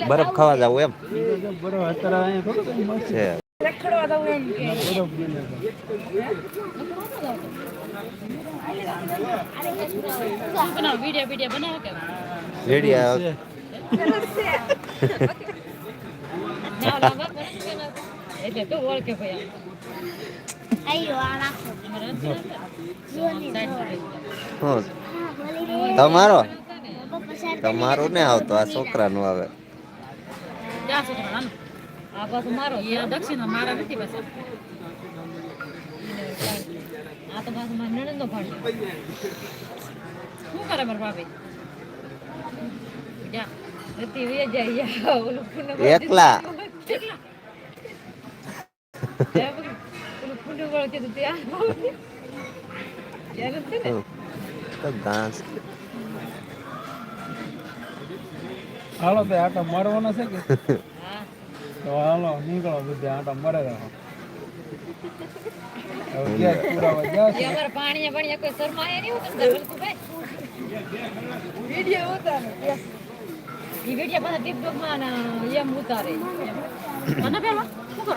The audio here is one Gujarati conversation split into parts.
બરફ ખાવા જાવ એમ. છે. ના તમારો? તમારું ને આવતો આ છોકરાનું આવે. ક્યાં છે તમારા આ પાછું મારો એ દક્ષિણ મારા નથી પાછા આ તો પાછું મારા નણંદનો ભાણિયો શું કરે મારા પૂનમ એકલા. એકલા. ત્યાં. હાલો તો આટા મારવાના છે કે? તો હાલો નીકળો બધા આટા મરે રહો મને પેલા શું કરો?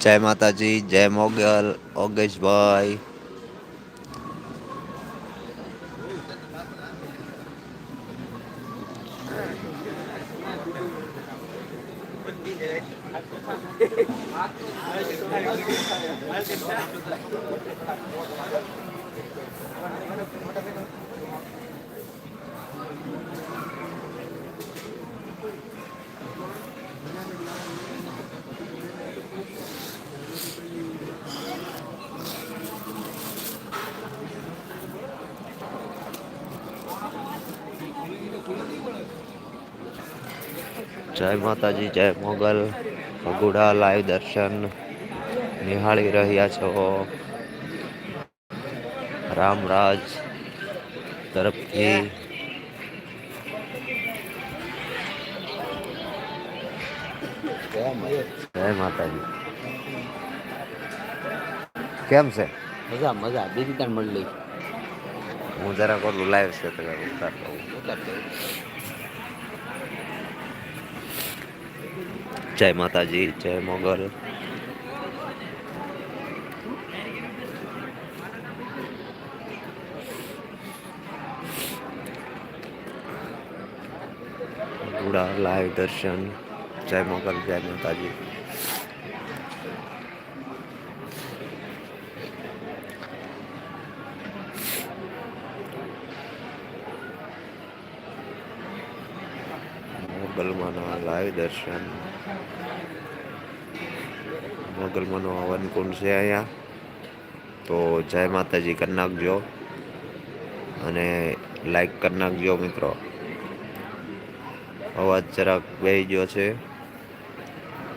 જય માતાજી જય મોગલ ઓગેશભાઈ. જય માતાજી જય મોગલ ભગુડા લાઈવ દર્શન નિહાળી રહ્યા છો રામરાજ તરફથી જય માતાજી કેમ છે મજા મજા બીજી ત્રણ મળલી હું જરા કરું લાઈવ છે તો ઉતાર લઉં. જય માતાજી જય મોગલ. ગુડા લાઈવ દર્શન જય મોગલ જય માતાજી. મોગલમાંના લાઈવ દર્શન. મોગલમાંનો હવન કુંડ છે અહીંયા. તો જય માતાજી કરી નાખજો. અને લાઈક કરી નાખજો મિત્રો. અવાજ જરાક બે ગયો છે.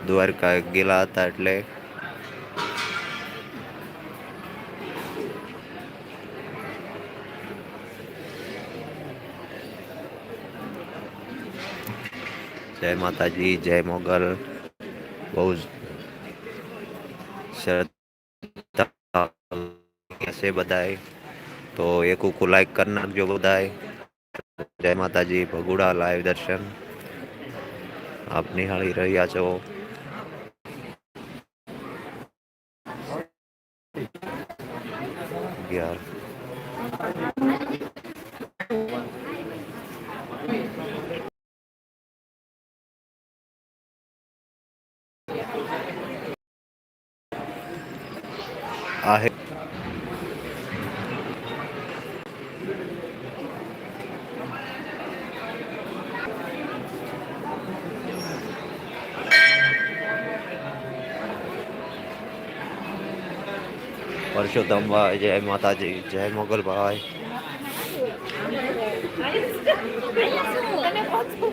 દ્વારકા ગયેલા હતા એટલે. જય માતાજી, જય મોગલ. બહુ છે બધાય. તો એક ઉકું લાઈક કરી નાખજો બધાય. જય માતાજી, ભગુડા, લાઈવ દર્શન. આપ નિહાળી રહ્યા છો. आहे. પરસોત્તમ ભાઈ જય માતાજી જય મોગલભાઈ જય માતાજી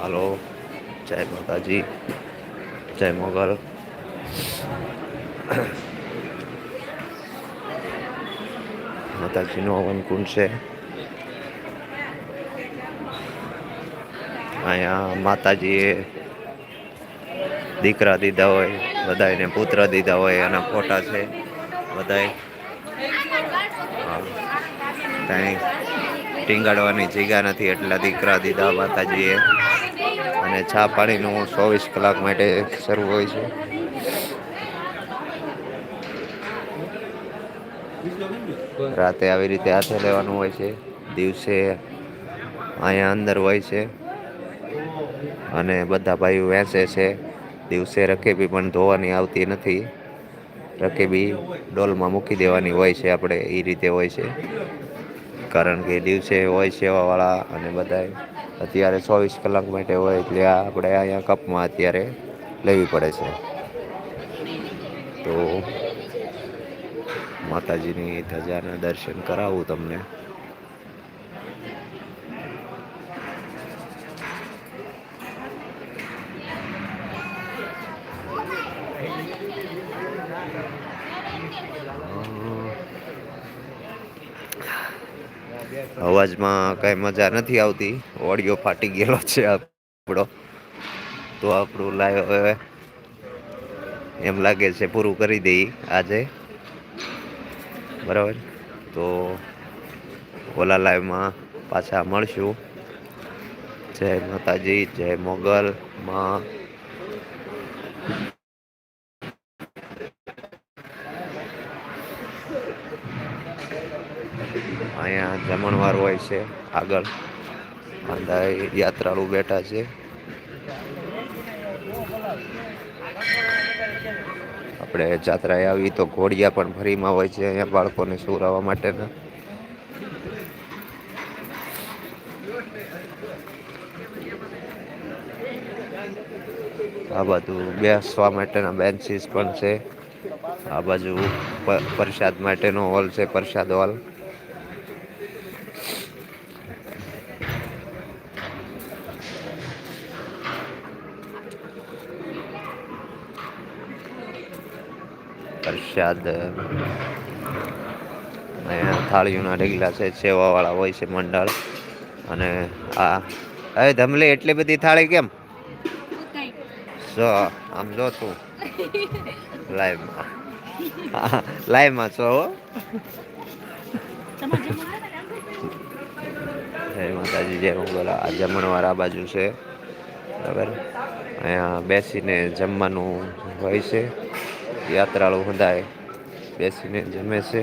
હાલો, જય માતાજી, જય મોગલ. માતાજીનો હવન કુંડ છે. અહીંયા માતાજીએ દીકરા દીધા હોય બધાને પુત્ર દીધા હોય, એના ફોટા છે. બધાય ત્યાં ટીંગાડવાની જગ્યા નથી એટલા દીકરા દીધા માતાજીએ. અને ચા પાણીનું ચોવીસ કલાક માટે શરૂ હોય છે. રાતે આવી રીતે હાથે લેવાનું હોય છે. દિવસે અહીંયા અંદર હોય છે. અને બધા ભાઈઓ વેચે છે. દિવસે રકેબી પણ ધોવાની આવતી નથી. રકેબી ડોલમાં મૂકી દેવાની હોય છે આપણે, એ રીતે હોય છે. કારણ કે દિવસે હોય સેવાવાળા અને બધા અત્યારે ચોવીસ કલાક માટે હોય એટલે આપણે અહીંયા કપમાં અત્યારે લેવી પડે છે. તો માતાજીની ધજાના દર્શન કરાવું તમને. અવાજમાં કઈ મજા નથી આવતી. ઓડિયો ફાટી ગયેલો છે આપણો. તો આપણું લાઈવ હવે એમ લાગે છે પૂરું કરી દઈ આજે. બરાબર? તો ઓલા લાઈવમાં પાછા મળશું. જય માતાજી, જય મોગલ, માં અહીંયા જમણવાર હોય છે આગળ. બધા યાત્રાળુ બેઠા છે. આપણે જાત્રાએ આવી તો ઘોડિયા પણ ફરીમાં હોય છે અહીંયા બાળકોને સુવડાવવા માટેના. આ બાજુ બેસવા માટેના બેન્ચીસ પણ છે. આ બાજુ પ્રસાદ માટેનો હોલ છે, પ્રસાદ હોલ. પ્રસાદ થાળીઓના ઢગલા છે, સેવાવાળા હોય છે મંડળ. અને આ હવે ધમલી, એટલી બધી થાળી કેમ? જો, આમ જો તું. લાઈવમાં. લાઈવમાં છો જય માતાજી, જય બોલા આ જમણવાર આ બાજુ છે. બરાબર? અહીંયા બેસીને જમવાનું હોય છે. યાત્રાળુ બધાય બેસીને જમે છે.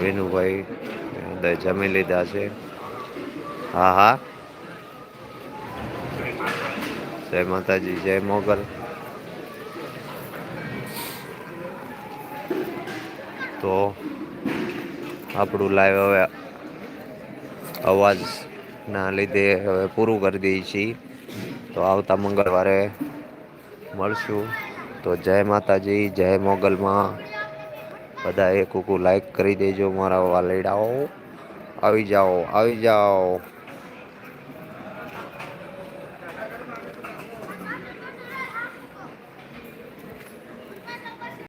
વિનુભાઈ જમી લીધા છે. હા હા. જય માતાજી, જય મોગલ. તો આપણું લાઈવ હવે અવાજના લીધે હવે પૂરું કરી દઈએ છીએ. તો આવતા મંગળવારે મળશું. તો જય માતાજી, જય મોગલમાં. બધા એક ઉકુ લાઈક કરી દેજો મારા વાલેડાઓ. આવી જાઓ આવી જાઓ.